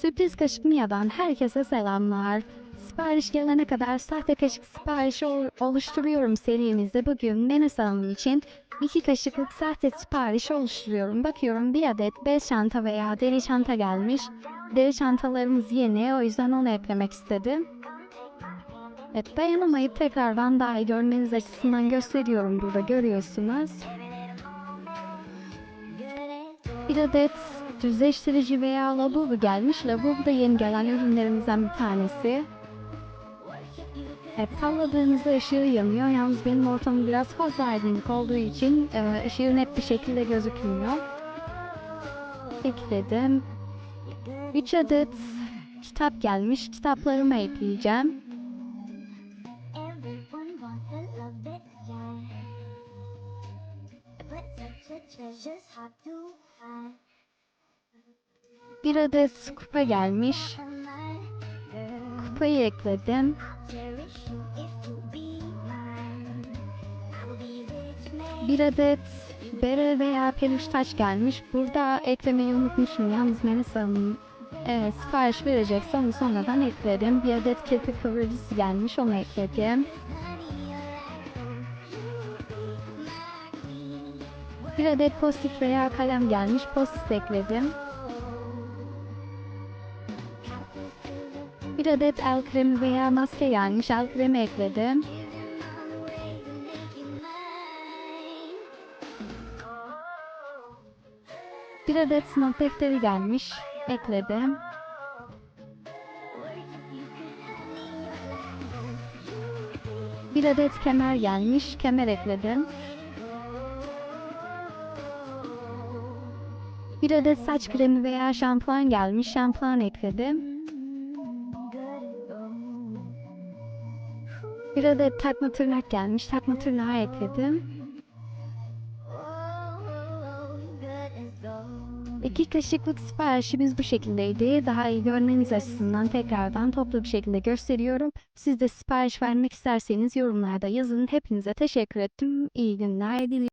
Sürpriz Kaşık Mia'dan herkese selamlar. Sipariş gelene kadar sahte kaşık siparişi ol- oluşturuyorum serimizde bugün Menes Hanım için iki kaşıklık sahte sipariş oluşturuyorum. Bakıyorum bir adet bez çanta veya deri çanta gelmiş. Deri çantalarımız yeni o yüzden onu eklemek istedim. Evet dayanamayıp tekrardan daha iyi görmeniz açısından gösteriyorum burada görüyorsunuz. Bir adet düzleştirici veya lavabo gelmiş. Lavabo da yeni gelen ürünlerimizden bir tanesi. Evet, salladığınızda ışığı yanıyor. Yalnız benim ortamım biraz fazla aydınlık olduğu için e, ışığı net bir şekilde gözükmüyor. Ekledim. 3 adet kitap gelmiş. Kitaplarımı ekleyeceğim. Bir adet kupa gelmiş. Kupayı ekledim. Bir adet bere veya peluş taç gelmiş. Burada eklemeyi unutmuşum. Yalnız Melis Hanım evet, sipariş verecekse onu sonradan ekledim. Bir adet kirpik kıvırcısı gelmiş. Onu ekledim. Bir adet post veya kalem gelmiş. Post ekledim. Bir adet el kremi veya maske gelmiş. El kremi ekledim. Bir adet sınav defteri gelmiş. Ekledim. Bir adet kemer gelmiş. Kemer ekledim. Bir adet saç kremi veya şampuan gelmiş. Şampuan ekledim. Bir adet takma tırnak gelmiş. Takma tırnağı ekledim. Oh, good as gold. İki kaşıklık siparişimiz bu şekildeydi. Daha iyi görmeniz açısından tekrardan toplu bir şekilde gösteriyorum. Siz de sipariş vermek isterseniz yorumlarda yazın. Hepinize teşekkür ettim. İyi günler diliyorum.